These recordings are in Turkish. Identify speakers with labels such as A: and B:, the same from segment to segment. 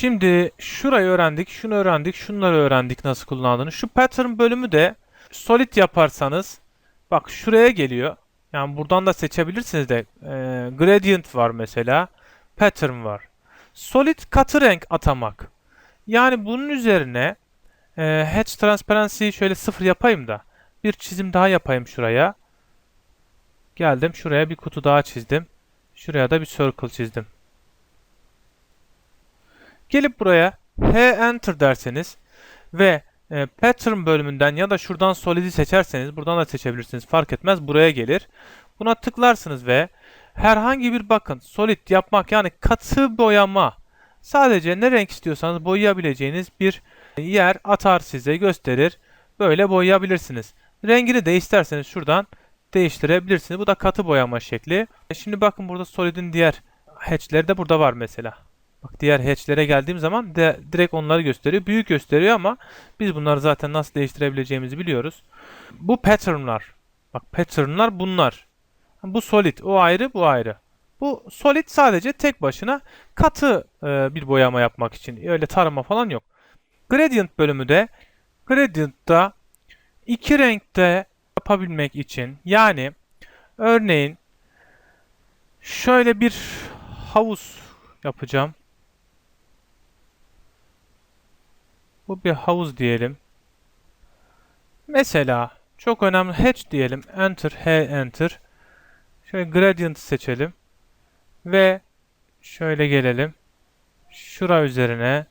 A: Şimdi şurayı öğrendik, şunu öğrendik, şunları öğrendik nasıl kullandığını. Şu pattern bölümü de solid yaparsanız bak şuraya geliyor. Yani buradan da seçebilirsiniz de e, gradient var mesela, pattern var. Solid katı renk atamak. Yani bunun üzerine e, hatch transparency'yi şöyle sıfır yapayım da bir çizim daha yapayım şuraya. Geldim şuraya bir kutu daha çizdim. Şuraya da bir circle çizdim. Gelip buraya H enter derseniz ve e, pattern bölümünden ya da şuradan solid'i seçerseniz buradan da seçebilirsiniz fark etmez buraya gelir. Buna tıklarsınız ve herhangi bir bakın solid yapmak yani katı boyama sadece ne renk istiyorsanız boyayabileceğiniz bir yer atar size gösterir. Böyle boyayabilirsiniz. Rengini de isterseniz şuradan değiştirebilirsiniz. Bu da katı boyama şekli. E şimdi bakın burada solid'in diğer hatch'leri de burada var mesela. Bak diğer hatch'lere geldiğim zaman de, direkt onları gösteriyor. Büyük gösteriyor ama biz bunları zaten nasıl değiştirebileceğimizi biliyoruz. Bu pattern'lar. Bak pattern'lar bunlar. Bu solid. O ayrı, bu ayrı. Bu solid sadece tek başına katı e, bir boyama yapmak için. Öyle tarama falan yok. Gradient bölümü de Gradient'ta iki renkte yapabilmek için yani örneğin şöyle bir havuz yapacağım. Bu bir havuz diyelim. Mesela çok önemli hatch diyelim. Enter, H enter. Şöyle gradient seçelim. Ve şöyle gelelim. Şura üzerine.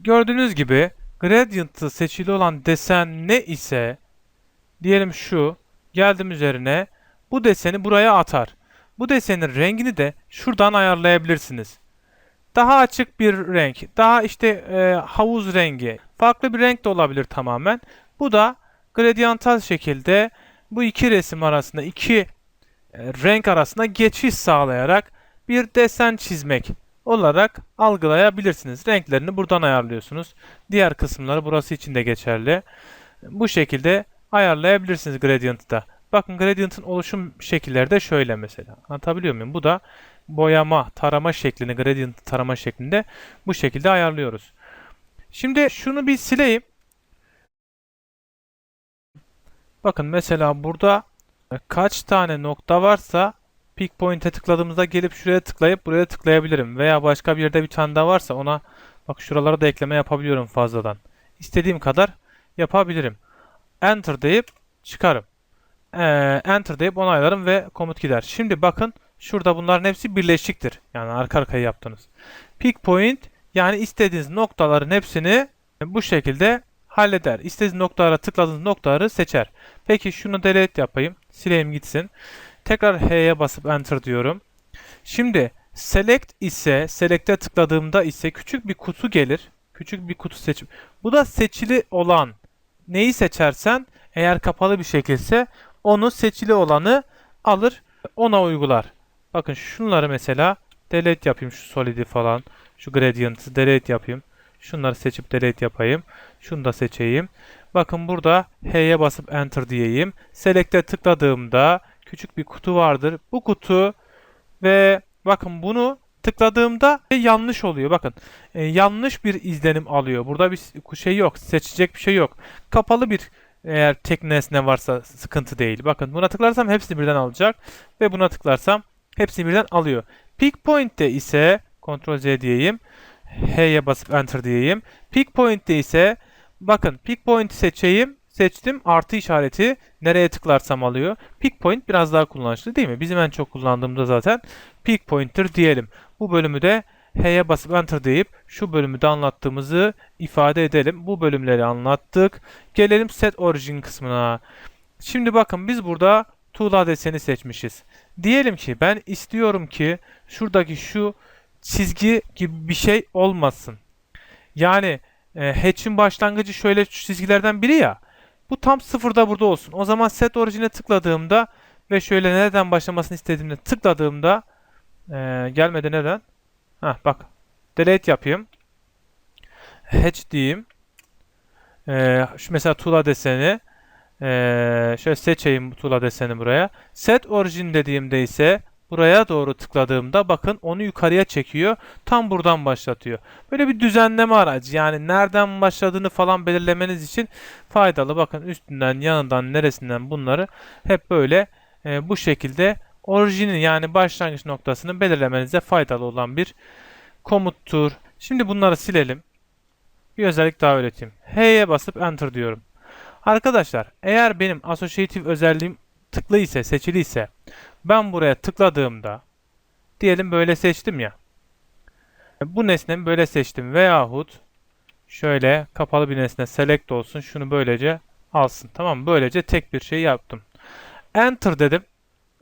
A: Gördüğünüz gibi gradient'ı seçili olan desen ne ise diyelim şu. Geldim üzerine. Bu deseni buraya atar. Bu desenin rengini de şuradan ayarlayabilirsiniz. Daha açık bir renk, daha işte e, havuz rengi, farklı bir renk de olabilir tamamen. Bu da gradyantal şekilde bu iki resim arasında, iki e, renk arasında geçiş sağlayarak bir desen çizmek olarak algılayabilirsiniz. Renklerini buradan ayarlıyorsunuz. Diğer kısımları burası için de geçerli. Bu şekilde ayarlayabilirsiniz Gradient'ta. Bakın Gradient'ın oluşum şekilleri de şöyle mesela. Anlatabiliyor muyum? Bu da boyama, tarama şeklini, gradient tarama şeklinde bu şekilde ayarlıyoruz. Şimdi şunu bir sileyim. Bakın mesela burada kaç tane nokta varsa pick point'e tıkladığımızda gelip şuraya tıklayıp buraya tıklayabilirim. Veya başka bir yerde bir tane daha varsa ona bak şuralara da ekleme yapabiliyorum fazladan. İstediğim kadar yapabilirim. Enter deyip çıkarım. Ee, enter deyip onaylarım ve komut gider. Şimdi bakın şurada bunların hepsi birleşiktir. Yani arka arkaya yaptınız. Pick point yani istediğiniz noktaların hepsini bu şekilde halleder. İstediğiniz noktalara tıkladığınız noktaları seçer. Peki şunu delete yapayım. Sileyim gitsin. Tekrar H'ye basıp enter diyorum. Şimdi select ise select'e tıkladığımda ise küçük bir kutu gelir. Küçük bir kutu seçim. Bu da seçili olan. Neyi seçersen eğer kapalı bir şekilse onu seçili olanı alır ona uygular. Bakın şunları mesela delete yapayım şu solid'i falan. Şu gradient'ı delete yapayım. Şunları seçip delete yapayım. Şunu da seçeyim. Bakın burada H'ye basıp enter diyeyim. Select'e tıkladığımda küçük bir kutu vardır. Bu kutu ve bakın bunu tıkladığımda yanlış oluyor. Bakın e, yanlış bir izlenim alıyor. Burada bir şey yok. Seçecek bir şey yok. Kapalı bir eğer tek nesne varsa sıkıntı değil. Bakın buna tıklarsam hepsini birden alacak. Ve buna tıklarsam hepsini birden alıyor. Pick point'te ise Ctrl Z diyeyim. H'ye basıp enter diyeyim. Pick point'te ise bakın pick point seçeyim. Seçtim. Artı işareti nereye tıklarsam alıyor. Pick point biraz daha kullanışlı değil mi? Bizim en çok kullandığımda zaten pick pointer diyelim. Bu bölümü de H'ye basıp Enter deyip şu bölümü de anlattığımızı ifade edelim. Bu bölümleri anlattık. Gelelim Set Origin kısmına. Şimdi bakın biz burada tuğla deseni seçmişiz. Diyelim ki ben istiyorum ki şuradaki şu çizgi gibi bir şey olmasın. Yani e, hatch'in başlangıcı şöyle çizgilerden biri ya. Bu tam sıfırda burada olsun. O zaman set origin'e tıkladığımda ve şöyle nereden başlamasını istediğimde tıkladığımda e, gelmedi neden? Heh, bak. Delete yapayım. Hatch diyeyim. Ee, şu mesela tuğla deseni. Ee, şöyle seçeyim tuğla deseni buraya. Set origin dediğimde ise buraya doğru tıkladığımda bakın onu yukarıya çekiyor. Tam buradan başlatıyor. Böyle bir düzenleme aracı. Yani nereden başladığını falan belirlemeniz için faydalı. Bakın üstünden, yanından, neresinden bunları hep böyle e, bu şekilde orijini yani başlangıç noktasını belirlemenize faydalı olan bir komuttur. Şimdi bunları silelim. Bir özellik daha öğreteyim. H'ye basıp Enter diyorum. Arkadaşlar eğer benim associative özelliğim tıklı ise, seçili ise ben buraya tıkladığımda diyelim böyle seçtim ya. Bu nesnemi böyle seçtim veyahut şöyle kapalı bir nesne select olsun. Şunu böylece alsın. Tamam mı? Böylece tek bir şey yaptım. Enter dedim.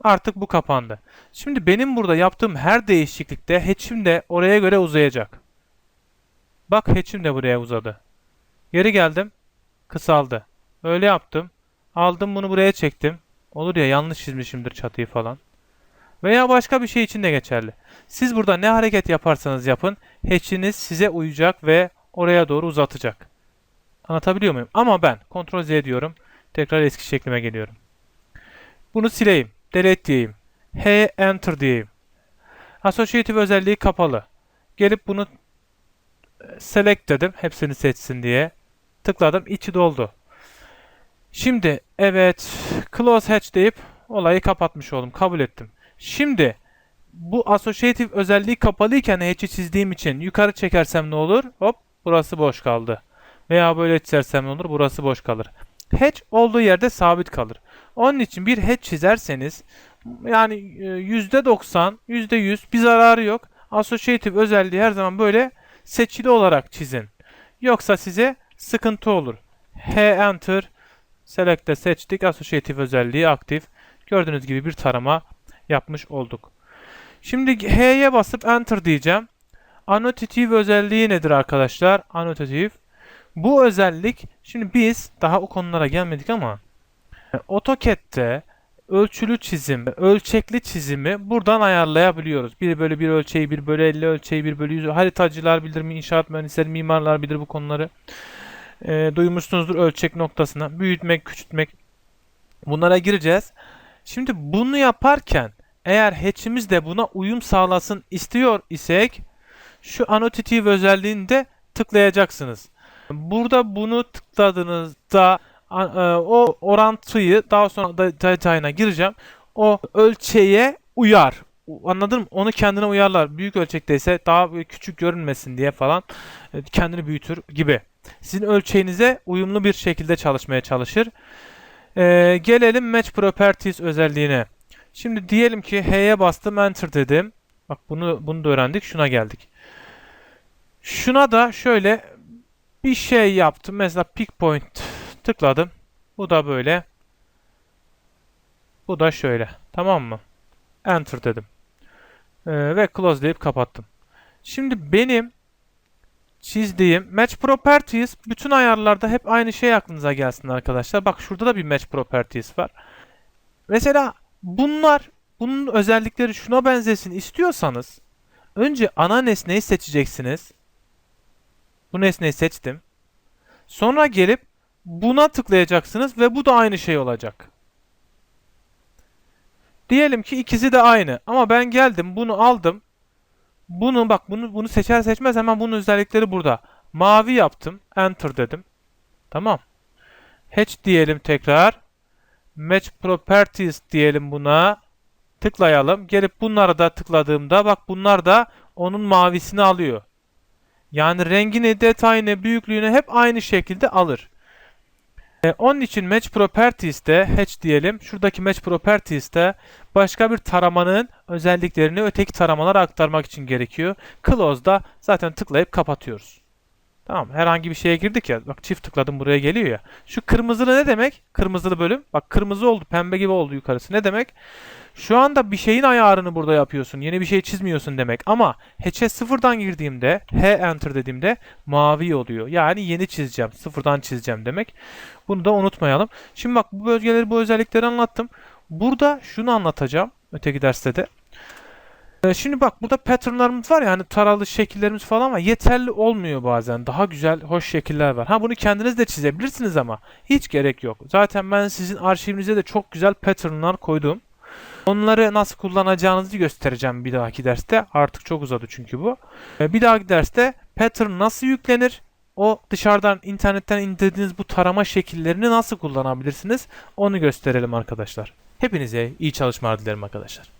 A: Artık bu kapandı. Şimdi benim burada yaptığım her değişiklikte hatch'im de oraya göre uzayacak. Bak hatch'im de buraya uzadı. Geri geldim. Kısaldı. Öyle yaptım. Aldım bunu buraya çektim. Olur ya yanlış çizmişimdir çatıyı falan. Veya başka bir şey için de geçerli. Siz burada ne hareket yaparsanız yapın hatch'iniz size uyacak ve oraya doğru uzatacak. Anlatabiliyor muyum? Ama ben Ctrl Z diyorum. Tekrar eski şeklime geliyorum. Bunu sileyim. Delete diyeyim. H Enter diyeyim. Associative özelliği kapalı. Gelip bunu e, select dedim. Hepsini seçsin diye. Tıkladım. içi doldu. Şimdi evet close hatch deyip olayı kapatmış oldum. Kabul ettim. Şimdi bu associative özelliği kapalıyken hatch'i çizdiğim için yukarı çekersem ne olur? Hop burası boş kaldı. Veya böyle çizersem ne olur? Burası boş kalır. Hatch olduğu yerde sabit kalır. Onun için bir hatch çizerseniz yani %90, %100 bir zararı yok. Associative özelliği her zaman böyle seçili olarak çizin. Yoksa size sıkıntı olur. H enter Select'te seçtik. Associative özelliği aktif. Gördüğünüz gibi bir tarama yapmış olduk. Şimdi H'ye basıp Enter diyeceğim. Annotative özelliği nedir arkadaşlar? Annotative. Bu özellik, şimdi biz daha o konulara gelmedik ama AutoCAD'de ölçülü çizim, ölçekli çizimi buradan ayarlayabiliyoruz. 1 bölü 1 ölçeği, 1 bölü 50 ölçeği, 1 bölü 100. Haritacılar bilir mi? İnşaat mühendisleri, mimarlar bilir bu konuları e, duymuşsunuzdur ölçek noktasına. Büyütmek, küçültmek. Bunlara gireceğiz. Şimdi bunu yaparken eğer hatch'imiz de buna uyum sağlasın istiyor isek şu annotative özelliğinde tıklayacaksınız. Burada bunu tıkladığınızda e, o orantıyı daha sonra da detayına gireceğim. O ölçeğe uyar. Anladın mı? Onu kendine uyarlar. Büyük ölçekteyse daha küçük görünmesin diye falan e, kendini büyütür gibi sizin ölçeğinize uyumlu bir şekilde çalışmaya çalışır. Ee, gelelim Match Properties özelliğine. Şimdi diyelim ki H'ye bastım Enter dedim. Bak bunu bunu da öğrendik. Şuna geldik. Şuna da şöyle bir şey yaptım. Mesela pick point tıkladım. Bu da böyle. Bu da şöyle. Tamam mı? Enter dedim. Ee, ve close deyip kapattım. Şimdi benim çizdiğim Match Properties bütün ayarlarda hep aynı şey aklınıza gelsin arkadaşlar. Bak şurada da bir Match Properties var. Mesela bunlar bunun özellikleri şuna benzesin istiyorsanız önce ana nesneyi seçeceksiniz. Bu nesneyi seçtim. Sonra gelip buna tıklayacaksınız ve bu da aynı şey olacak. Diyelim ki ikisi de aynı ama ben geldim bunu aldım bunu bak bunu bunu seçer seçmez hemen bunun özellikleri burada. Mavi yaptım. Enter dedim. Tamam. Hatch diyelim tekrar. Match Properties diyelim buna. Tıklayalım. Gelip bunlara da tıkladığımda bak bunlar da onun mavisini alıyor. Yani rengini, detayını, büyüklüğünü hep aynı şekilde alır. E, onun için Match Properties'te Hatch diyelim. Şuradaki Match Properties'te başka bir taramanın özelliklerini öteki taramalara aktarmak için gerekiyor. Close'da zaten tıklayıp kapatıyoruz. Tamam herhangi bir şeye girdik ya. Bak çift tıkladım buraya geliyor ya. Şu kırmızılı ne demek? Kırmızılı bölüm. Bak kırmızı oldu pembe gibi oldu yukarısı. Ne demek? Şu anda bir şeyin ayarını burada yapıyorsun. Yeni bir şey çizmiyorsun demek. Ama hatch'e sıfırdan girdiğimde, H enter dediğimde mavi oluyor. Yani yeni çizeceğim. Sıfırdan çizeceğim demek. Bunu da unutmayalım. Şimdi bak bu bölgeleri, bu özellikleri anlattım. Burada şunu anlatacağım. Öteki derste de. Ee, şimdi bak burada patternlarımız var ya hani taralı şekillerimiz falan var. Yeterli olmuyor bazen. Daha güzel, hoş şekiller var. Ha bunu kendiniz de çizebilirsiniz ama hiç gerek yok. Zaten ben sizin arşivinize de çok güzel patternlar koydum. Onları nasıl kullanacağınızı göstereceğim bir dahaki derste. Artık çok uzadı çünkü bu. Ee, Bir dahaki derste pattern nasıl yüklenir? O dışarıdan internetten indirdiğiniz bu tarama şekillerini nasıl kullanabilirsiniz? Onu gösterelim arkadaşlar. Hepinize iyi çalışmalar dilerim arkadaşlar.